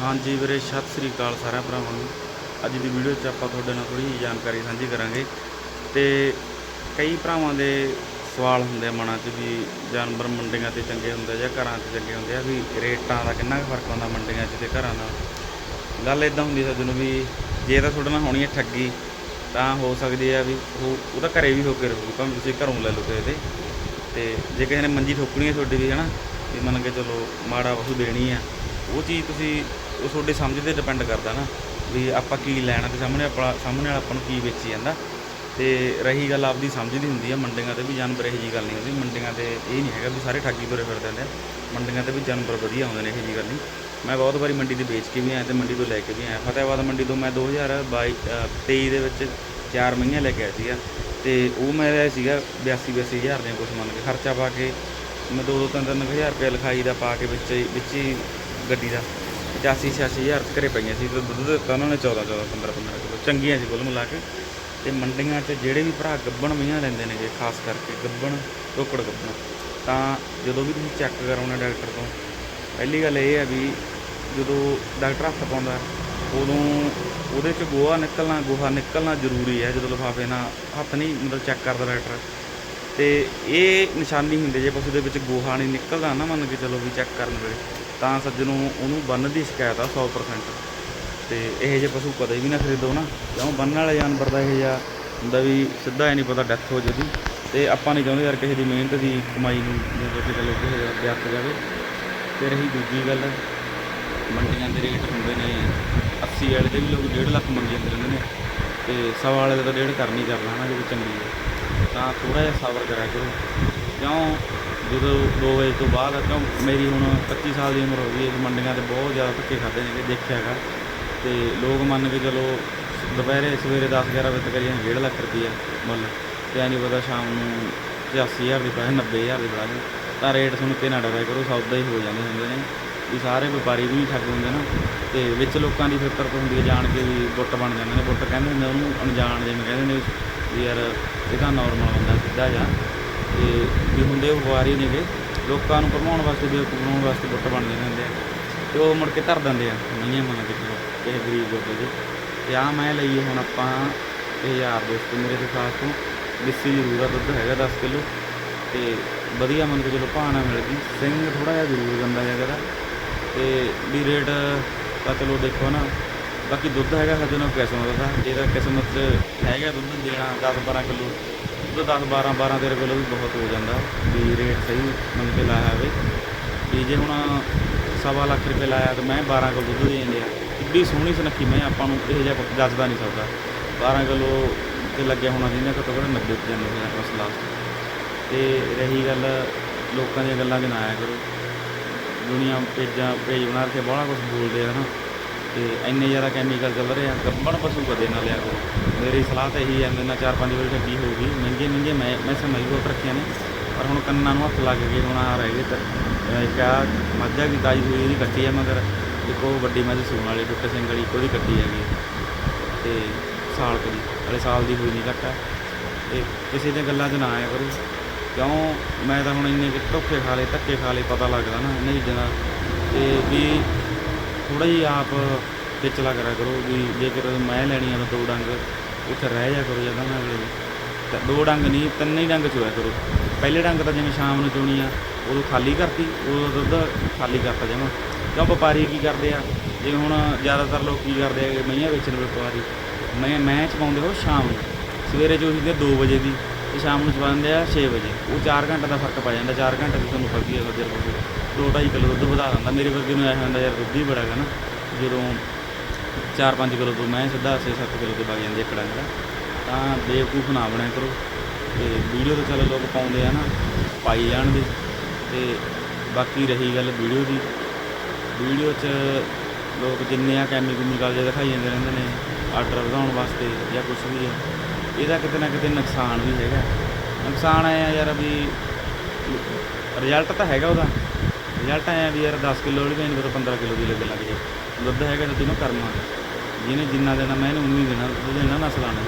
ਹਾਂਜੀ ਵੀਰੇ, ਸਤਿ ਸ੍ਰੀ ਅਕਾਲ ਸਾਰਿਆਂ ਭਰਾਵਾਂ ਨੂੰ। ਅੱਜ ਦੀ ਵੀਡੀਓ 'ਚ ਆਪਾਂ ਤੁਹਾਡੇ ਨਾਲ ਥੋੜੀ ਜਿਹੀ ਜਾਣਕਾਰੀ ਸਾਂਝੀ ਕਰਾਂਗੇ। ਤੇ ਕਈ ਭਰਾਵਾਂ ਦੇ ਸਵਾਲ ਹੁੰਦੇ ਆ ਮਨਾਂ 'ਚ ਵੀ, ਜਾਨਵਰ ਮੰਡੀਆਂ ਤੇ ਚੰਗੇ ਹੁੰਦੇ ਜਾਂ ਘਰਾਂ 'ਚ ਚੰਗੇ ਹੁੰਦੇ ਆ, ਵੀ ਰੇਟਾਂ ਦਾ ਕਿੰਨਾ ਕੁ ਫ਼ਰਕ ਹੁੰਦਾ ਮੰਡੀਆਂ 'ਚ ਤੇ ਘਰਾਂ ਨਾਲ ਗੱਲ ਇਦਾਂ ਹੁੰਦੀ ਸੱਜਣ ਨੂੰ ਵੀ, ਜੇ ਤਾਂ ਤੁਹਾਡੇ ਨਾਲ ਹੋਣੀ ਹੈ ਠੱਗੀ, ਤਾਂ ਹੋ ਸਕਦੀ ਆ ਵੀ ਉਹ ਤਾਂ ਘਰੇ ਵੀ ਹੋ ਕੇ ਰਹੂ ਭਾਵੇਂ ਤੁਸੀਂ ਘਰੋਂ ਲੈ ਲਓ ਕਿਸੇ ਦੇ। ਤੇ ਜੇ ਕਿਸੇ ਨੇ ਮੰਜੀ ਠੋਕਣੀ ਹੈ ਤੁਹਾਡੀ ਵੀ, ਹਨਾ, ਵੀ ਮੰਨ ਕੇ ਚਲੋ ਮਾੜਾ ਵਸੂ ਦੇਣੀ ਆ ਉਹ ਚੀਜ਼ ਤੁਸੀਂ ਉਹ ਤੁਹਾਡੇ ਸਮਝ ਤੇ ਡਿਪੈਂਡ ਕਰਦਾ ਨਾ ਵੀ ਆਪਾਂ ਕੀ ਲੈਣਾ ਤੇ ਸਾਹਮਣੇ ਆਪਣਾ ਸਾਹਮਣੇ ਵਾਲਾ ਆਪਾਂ ਨੂੰ ਕੀ ਵੇਚੀ ਜਾਂਦਾ। ਤੇ ਰਹੀ ਗੱਲ ਆਪਦੀ ਸਮਝ ਦੀ ਹੁੰਦੀ ਆ ਮੰਡੀਆਂ ਤੇ ਵੀ ਜਾਨਵਰ ਇਹੋ ਜੀ ਗੱਲ ਨਹੀਂ ਹੁੰਦੀ ਮੰਡੀਆਂ ਤੇ ਇਹ ਨਹੀਂ ਹੈਗਾ ਵੀ ਸਾਰੇ ਠੱਗੀ ਤੁਰੇ ਫਿਰਦੇ ਹੁੰਦੇ ਮੰਡੀਆਂ ਤੇ ਵੀ ਜਾਨਵਰ ਵਧੀਆ ਆਉਂਦੇ ਨੇ ਇਹੋ ਜੀ ਗੱਲ ਨਹੀਂ। ਮੈਂ ਬਹੁਤ ਵਾਰੀ ਮੰਡੀ ਤੇ ਵੇਚ ਕੇ ਵੀ ਆਇਆ ਤੇ ਮੰਡੀ ਤੋਂ ਲੈ ਕੇ ਵੀ ਆਇਆ। ਫਤਿਆਬਾਦ ਮੰਡੀ ਤੋਂ ਮੈਂ 2022 ਅ, 23 ਦੇ ਵਿੱਚ ਚਾਰ ਮਹੀਨੇ ਲੈ ਕੇ ਆਇਆ ਸੀਗਾ। ਤੇ ਉਹ ਮੇਰਾ ਸੀਗਾ 82 82 ਹਜ਼ਾਰ ਦੀਆਂ ਕੁਛ ਮੰਨ ਕੇ ਖਰਚਾ ਪਾ ਕੇ। ਮੈਂ ਦੋ ਦੋ ਤਿੰਨ ਤਿੰਨ ਕੁ ਹਜ਼ਾਰ ਰੁਪਏ ਲਿਖਾਈ ਦਾ ਪਾ ਕੇ ਵਿੱਚ ਹੀ- ਵਿੱਚ ਹੀ ਗੱਡੀ ਦਾ। 85 86 ਹਜ਼ਾਰ ਘਰੇ ਪਈਆਂ ਸੀ। ਤੇ ਦੁੱਧ ਦਿੱਤਾ ਉਹਨਾਂ ਨੇ 14 14 15 15 ਕਿਲੋ। ਚੰਗੀਆਂ ਸੀ ਕੁੱਲ ਮਿਲਾ ਕੇ। ਤੇ ਮੰਡੀਆਂ 'ਚ ਜਿਹੜੇ ਵੀ ਭਰਾ ਗੱਬਣ ਮਈਆਂ ਲੈਂਦੇ ਨੇਗੇ, ਖਾਸ ਕਰਕੇ ਗੱਬਣ ਟੋਕੜ ਗੱਬਣ, ਤਾਂ ਜਦੋਂ ਵੀ ਤੁਸੀਂ ਚੈੱਕ ਕਰਾਉਣਾ ਡਾਕਟਰ ਤੋਂ, ਪਹਿਲੀ ਗੱਲ ਇਹ ਹੈ ਵੀ ਜਦੋਂ ਡਾਕਟਰ ਹੱਥ ਪਾਉਂਦਾ, ਉਦੋਂ ਉਹਦੇ 'ਚ ਗੋਹਾ ਨਿਕਲਣਾ ਗੋਹਾ ਨਿਕਲਣਾ ਜ਼ਰੂਰੀ ਹੈ, ਜਦੋਂ ਲਿਫਾਫੇ ਨਾਲ ਹੱਥ ਨਹੀਂ ਮਤਲਬ ਚੈੱਕ ਕਰਦਾ ਡਾਕਟਰ। ਤੇ ਇਹ ਨਿਸ਼ਾਨੀ ਹੁੰਦੀ ਜੇ ਪਸ਼ੂ ਦੇ ਵਿੱਚ ਗੋਹਾ ਨਹੀਂ ਨਿਕਲਦਾ ਨਾ ਮੰਨ ਕੇ ਚਲੋ ਵੀ ਚੈੱਕ ਕਰਨ ਵੇਲੇ ਤਾਂ ਸੱਜਣੋਂ ਉਹਨੂੰ ਬੰਨ ਦੀ ਸ਼ਿਕਾਇਤ ਆ 100% ਤੇ ਇਹ ਜੇ ਪਸ਼ੂ ਕਦੇ ਵੀ ਨਾ ਖਰੀਦੋ ਨਾ। ਕਿਉਂ ਬੰਨਣ ਵਾਲੇ ਜਾਨਵਰ ਦਾ ਇਹ ਜਿਹਾ ਹੁੰਦਾ ਵੀ ਸਿੱਧਾ ਇਹ ਨਹੀਂ ਪਤਾ ਡੈਥ ਹੋ ਜੂਦੀ ਤੇ ਆਪਾਂ ਨਹੀਂ ਚਾਹੁੰਦੇ ਯਾਰ ਕਿਸੇ ਦੀ ਮਿਹਨਤ ਦੀ ਕਮਾਈ ਨੂੰ ਜੇ ਕਿ ਚਲੋ ਕਿਸੇ ਦਾ ਵਿਅਰਥ ਜਾਵੇ। ਤੇ ਰਹੀ ਦੂਜੀ ਗੱਲ ਮੰਡੀਆਂ ਦੇ ਰੇਟ ਹੁੰਦੇ ਨੇ 80 ਵਾਲੇ ਦੇ ਵੀ ਲੋਕ 1.5 ਲੱਖ ਮੰਗੀ ਜਾਂਦੇ ਰਹਿੰਦੇ ਨੇ। ਤੇ ਸਵਾ ਵਾਲੇ ਦਾ ਤਾਂ ਡੇਢ ਕਰਨੀ ਕਰਨਾ ਨਾ ਜੇ ਚੰਗੀ ਹੈ ਤਾਂ ਥੋੜਾ ਜਿਹਾ ਸਬਰ ਕਰਿਆ ਕਰੋ। ਕਿਉਂ ਜਦੋਂ 2 ਵਜੇ ਤੋਂ ਬਾਅਦ ਕਿਉਂ ਮੇਰੀ ਹੁਣ 25 ਸਾਲ ਦੀ ਉਮਰ ਹੋ ਗਈ ਹੈ ਮੰਡੀਆਂ ਤੇ ਬਹੁਤ ਜ਼ਿਆਦਾ ਧੱਕੇ ਖਾਦੇ ਨੇ ਦੇਖਿਆ ਹੈਗਾ। ਤੇ ਲੋਕ ਮੰਨ ਕੇ ਚਲੋ ਦੁਪਹਿਰੇ, ਸਵੇਰੇ 10 11 ਵਜੇ ਤੱਕ ਜਾਂ 1.5 ਲੱਖ ਰੁਪਈਆ ਮੁੱਲ। ਤੇ ਨਹੀਂ ਪਤਾ ਸ਼ਾਮ ਨੂੰ 80000 ਦੀ ਪੈਸੇ 90000 ਦੀ ਬਣਾ ਦੇ ਤਾਂ ਰੇਟ ਸੁਣ ਕੇ ਨਾ ਡਰਿਆ ਕਰੋ ਸੌਦਾ ਹੀ ਹੋ ਜਾਂਦੇ ਹੁੰਦੇ ਨੇ। ਵੀ ਸਾਰੇ ਵਪਾਰੀ ਵੀ ਨਹੀਂ ਠੱਗ ਹੁੰਦੇ ਨਾ। ਤੇ ਵਿੱਚ ਲੋਕਾਂ ਦੀ ਫਿਤਰਤ ਹੁੰਦੀ ਹੈ, ਜਾਣ ਕੇ ਵੀ ਬੁੱਟ ਬਣ ਜਾਂਦੇ ਨੇ। ਬੁੱਟ ਕਹਿੰਦੇ ਹੁੰਦੇ ਉਹਨੂੰ, ਅਣਜਾਣ ਜਿਵੇਂ ਕਹਿੰਦੇ ਨੇ ਵੀ ਯਾਰ, ਇਹ ਤਾਂ ਨਾਰਮਲ ਬੰਦਾ ਸਿੱਧਾ ਜਾ। ਤੇ ਵੀ ਹੁੰਦੇ ਉਹ ਵਪਾਰੀ ਨੇਗੇ। ਲੋਕਾਂ ਨੂੰ ਭਰਮਾਉਣ ਵਾਸਤੇ ਬੇਵਕੂਫ ਬਣਾਉਣ ਵਾਸਤੇ ਬੁੱਟ ਬਣਦੇ ਜਾਂਦੇ ਹੁੰਦੇ ਆ ਤੇ ਉਹ ਮੁੜ ਕੇ ਧਰ ਦਿੰਦੇ ਆ, ਨਹੀਂ ਮੰਨ ਕੇ ਚਲੋ ਕਿਸੇ ਗਰੀਬ ਲੋਕਾਂ ਦੇ। ਤੇ ਆ ਮੈਂ ਲਈਏ ਹੁਣ ਆਪਾਂ ਇਹ ਯਾਰ ਦੋਸਤ ਮੇਰੇ ਦੇ ਖਾਸ ਤੋਂ। ਲਿੱਸੀ ਜ਼ਰੂਰ ਆ, ਦੁੱਧ ਹੈਗਾ 10 ਕਿਲੋ। ਤੇ ਵਧੀਆ ਮੰਨ ਕੇ ਚਲੋ ਭਾਣਾ ਮਿਲ ਗਈ। ਸਿੰਘ ਥੋੜਾ ਜਿਹਾ ਜ਼ਰੂਰ ਗੰਦਾ ਜਿਹਾ ਇਹਦਾ ਤੇ ਵੀ ਰੇਟ ਤਾਂ ਚਲੋ ਦੇਖੋ ਨਾ, ਬਾਕੀ ਦੁੱਧ ਹੈਗਾ ਸਾਡੇ ਨਾਲ ਕਿਸਮਤ ਦਾ ਜਿਹਦਾ ਕਿਸਮਤ 'ਚ ਹੈਗਾ ਦੁੱਧ, ਦੇਣਾ 10 12 ਕਿਲੋ। ਦੁੱਧ 10 12 12 13 ਕਿਲੋ ਵੀ ਬਹੁਤ ਹੋ ਜਾਂਦਾ, ਵੀ ਰੇਟ ਸਹੀ ਮੰਨ ਕੇ ਲਾਇਆ ਹੋਵੇ ਵੀ ਜੇ ਹੁਣ ਸਵਾ ਲੱਖ ਰੁਪਏ ਲਾਇਆ ਤਾਂ ਮੈਂ 12 ਕਿਲੋ ਦੁੱਧ ਦੇ ਦਿੰਦੇ ਆ। ਇੱਡੀ ਸੋਹਣੀ ਸੁਨੱਖੀ ਮੈਂ ਆਪਾਂ ਨੂੰ ਇਹ ਜਿਹਾ ਕੁਛ ਦੱਸਦਾ ਨਹੀਂ ਸਕਦਾ। 12 ਕਿਲੋ ਤੇ ਲੱਗਿਆ ਹੋਣਾ ਜਿਹਨੇ ਘੱਟੋ ਘੱਟ 90 ਤੇ ਜਾਂਦੇ ਹੋਏ ਬਸ ਲਾਸਟ ਤੇ ਰਹੀ ਗੱਲ ਲੋਕਾਂ ਦੀਆਂ ਗੱਲਾਂ ਦੇ ਨਾ ਆਇਆ ਕਰੋ। ਦੁਨੀਆ ਪੇਜਾਂ, ਪੇਜ ਬਣਾ ਕੇ ਬੜਾ ਕੁਝ ਬੋਲਦੇ ਆ ਨਾ। ਤੇ ਇੰਨੇ ਜ਼ਿਆਦਾ ਕੈਮੀਕਲ ਚੱਲ ਰਹੇ ਆ, ਗੱਬਣ ਪਸ਼ੂ ਕਦੇ ਨਾ ਲਿਆ ਕਰੋ। ਮੇਰੀ ਸਲਾਹ ਤਾਂ ਇਹੀ ਹੈ ਮੇਰੇ ਨਾਲ ਚਾਰ ਪੰਜ ਵਾਰੀ ਠੱਗੀ ਹੋ ਗਈ ਮਹਿੰਗੇ ਮਹਿੰਗੇ, ਮੈਂ ਮੈਂ ਸਮਝ ਬਹੁਤ ਰੱਖੀਆਂ ਨੇ, ਪਰ ਹੁਣ ਕੰਨਾਂ ਨੂੰ ਹੱਥ ਲੱਗ ਗਏ ਹੁਣ ਆ ਰਹਿ ਗਏ ਤਾਂ ਇੱਕ ਆ ਮੱਝਾ ਦੀ ਤਾਜ਼ੀ ਹੋਈ ਇਹਦੀ ਕੱਟੀ ਆ, ਮਗਰ ਇੱਕ ਉਹ ਵੱਡੀ ਮੱਝ ਸੂਣ ਵਾਲੀ ਟੁੱਟੇ ਸਿੰਘ ਵਾਲੀ ਉਹਦੀ ਕੱਟੀ ਹੈਗੀ ਤੇ ਸਾਲ ਕੁ ਦੀ ਸਾਲ ਦੀ ਹੋਈ ਨਹੀਂ ਕੱਟਾ ਤੇ ਕਿਸੇ ਦੀਆਂ ਗੱਲਾਂ 'ਚ ਨਾ ਆਇਆ ਕਰੋ। ਕਿਉਂ? ਮੈਂ ਤਾਂ ਹੁਣ ਇੰਨੇ ਕਿ ਧੋਖੇ ਖਾ ਲਏ, ਧੱਕੇ ਖਾ ਲਏ, ਪਤਾ ਲੱਗਦਾ ਨਾ, ਇਹਨਾਂ ਚੀਜ਼ਾਂ ਦਾ। ਤੇ ਵੀ ਥੋੜਾ ਜਿਹਾ ਆਪ ਵਿਚਲਾ ਕਰਿਆ ਕਰੋ ਵੀ ਜੇਕਰ ਮੈਂ ਲੈਣੀ ਆ ਤਾਂ ਦੋ ਡੰਗ ਉੱਥੇ ਰਹਿ ਜਾ ਕਰੋ ਜਦੋਂ ਮੈਂ ਅਗਲੇ ਤਾਂ ਦੋ ਡੰਗ ਨਹੀਂ, ਤਿੰਨ ਹੀ ਡੰਗ ਚੋਇਆ ਕਰੋ। ਪਹਿਲੇ ਡੰਗ ਤਾਂ ਜਿਵੇਂ ਸ਼ਾਮ ਨੂੰ ਚੋਣੀ ਆ, ਉਦੋਂ ਖਾਲੀ ਕਰਤੀ, ਉਦੋਂ ਦੁੱਧ ਖਾਲੀ ਕਰਤਾ ਜਮਾ। ਕਿਉਂ ਵਪਾਰੀ ਕੀ ਕਰਦੇ ਆ? ਜਿਵੇਂ ਹੁਣ ਜ਼ਿਆਦਾਤਰ ਲੋਕ ਕੀ ਕਰਦੇ ਆ ਮਈਆਂ ਵੇਚਣ ਵਾਲੇ ਵਪਾਰੀ, ਮੈਂ ਮੈਂ ਚਵਾਉਂਦੇ ਹੋ ਸ਼ਾਮ ਨੂੰ। ਸਵੇਰੇ ਚੋਹੀ ਦੇ 2 ਵਜੇ ਦੀ, ਤੇ ਸ਼ਾਮ ਨੂੰ ਚਵਾਉਂਦੇ ਆ 6 ਵਜੇ। ਉਹ 4 ਘੰਟੇ ਦਾ ਫ਼ਰਕ ਪੈ ਜਾਂਦਾ 4 ਘੰਟੇ ਦੀ ਤੁਹਾਨੂੰ ਪਤਾ ਹੀ ਹੈ ਫਿਰ ਦੋ ਢਾਈ ਕਿਲੋ ਦੁੱਧ ਵਧਾ ਦਿੰਦਾ। ਮੇਰੇ ਵਰਗੇ ਨੂੰ ਐ ਹੁੰਦਾ, ਯਾਰ ਦੁੱਧ ਹੀ ਬੜਾ ਹੈਗਾ ਨਾ। ਜਦੋਂ 4-5 ਕਿਲੋ ਤੋਂ ਮੈਂ ਸਿੱਧਾ 6-7 ਕਿਲੋ ਤੇ ਵਗ ਜਾਂਦੀ ਇੱਕ ਡੰਗ ਤਾਂ ਬੇਵਕੂਫ ਨਾ ਬਣਿਆ ਕਰੋ। ਤੇ ਵੀਡੀਓ ਤਾਂ ਚਲੋ ਲੋਕ ਪਾਉਂਦੇ ਆ ਨਾ, ਪਾਈ ਜਾਣਗੇ ਤੇ ਬਾਕੀ ਰਹੀ ਗੱਲ ਵੀਡੀਓ ਦੀ। ਵੀਡੀਓ 'ਚ ਲੋਕ ਜਿੰਨੇ ਆ ਕੈਮੀ ਕੈਮੀਕਲ ਜੇ ਦਿਖਾਈ ਜਾਂਦੇ ਰਹਿੰਦੇ ਨੇ, ਆਰਡਰ ਵਧਾਉਣ ਵਾਸਤੇ ਜਾਂ ਕੁਝ ਵੀ ਹੈ ਇਹਦਾ ਕਿਤੇ ਨਾ ਕਿਤੇ ਨੁਕਸਾਨ ਵੀ ਹੈਗਾ। ਨੁਕਸਾਨ ਆਇਆ ਯਾਰ ਵੀ ਰਿਜ਼ਲਟ ਤਾਂ ਹੈਗਾ ਉਹਦਾ। ਰਿਜ਼ਲਟ ਆਇਆ ਵੀ ਯਾਰ 10 ਕਿਲੋ ਵਾਲੀ ਭੈਣ ਫਿਰ 15 ਕਿਲੋ ਦੀ ਲੱਗ ਲੱਗ ਜੇ। ਦੁੱਧ ਹੈਗਾ ਤਾਂ ਤੈਨੂੰ ਕਰਮਾ। ਜਿਹਨੇ ਜਿੰਨਾ ਦੇਣਾ ਮੈਂ ਇਹਨੂੰ ਉਨੀ ਦੇਣਾ, ਉਹਦੇ ਨਾਲ ਨਸਲਾਂ ਨੇ